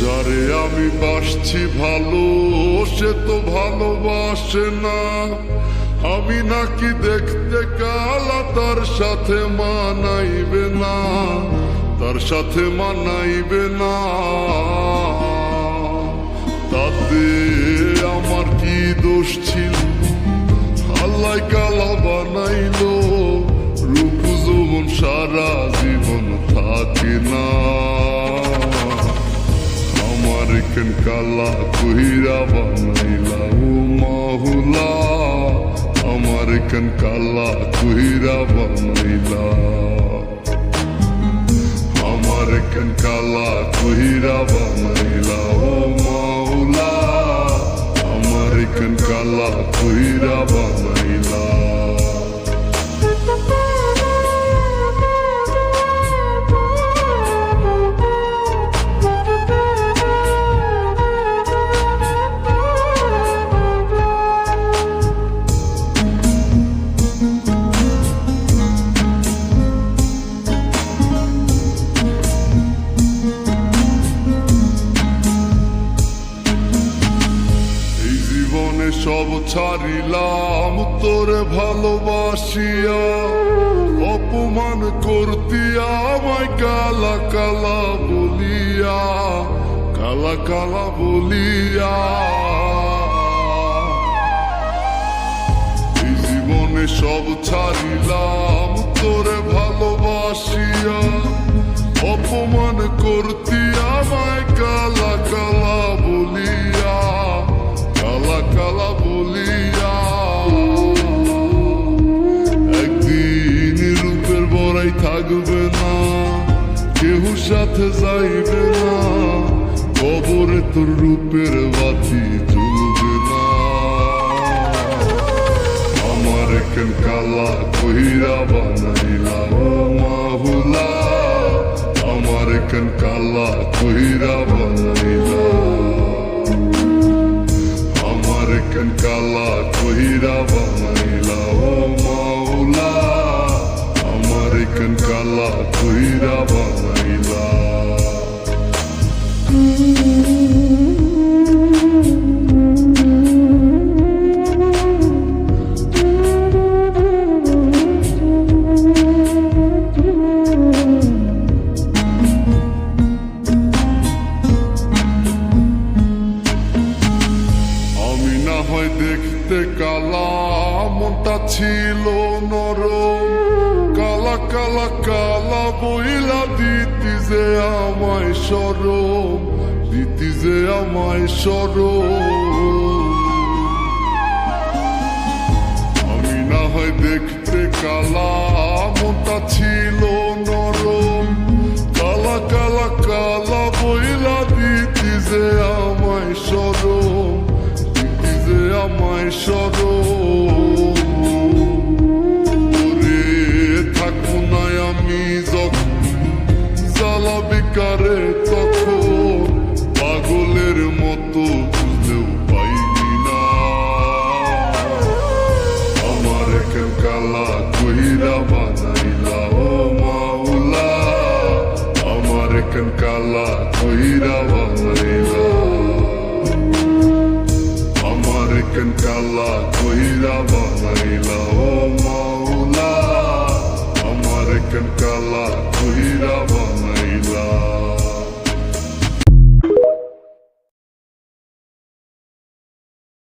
যারে আমি বাসছি ভালো, সে তো ভালোবাসে না। আমি নাকি দেখতে কালা, তার সাথে মানাইবে না, তার সাথে মানাইবে না। তাতে আমার কি দোষ ছিল? আল্লাহ কালা বানাইলো, রূপ, যৌবন সারা জীবন থাকে না। আমার কেন কালা কহিরা বানাইলা, ও মাহুলা, আমার কেন কালা কহিরা বানাইলা। আমার কেন কালা কহিরা বানাইলা, ও মাহুলা, আমার কেন কালা কহিরা বানাইলা। সব ছাড়িলাম তোর ভালোবাসিয়া। অপমান করতিয়া আমায় কালা কালা বলিয়া, কালা কালা বলিয়া। জীবনে সব ছাড়িলাম তোরে ভালোবাসিয়া। অপমান করতি রূপের থাকবে না কেউ সাথে যাইবে না, কবরে তোর রূপের বাতি জ্বলবে না। আমার কেন কালা কহিরা বানাইলা ও মাহুলা, আমার কেন কালা কহিরা বানাইলা। আমার কেন কালা কহিরা বানাইলা কালা কহিরা বানাইলা। না হয় দেখতে কালা, মনটা ছিল নরম। কালা কালা কালা বইলা দিতি যে আমায় সরম, দিতি যে আমায় সরম। আমায় সরম ওরে থাকব না আমি যখন। তখন পাগলের মতো পাইনি না। আমার কেন কালা কহিরা বানাইলা ও মাওলা। আমার কেন কালা কহিরা বানাইলা। কেন কালা কহিরা বানাইলা ও মাওলা। আমার কেন কালা বানাইলা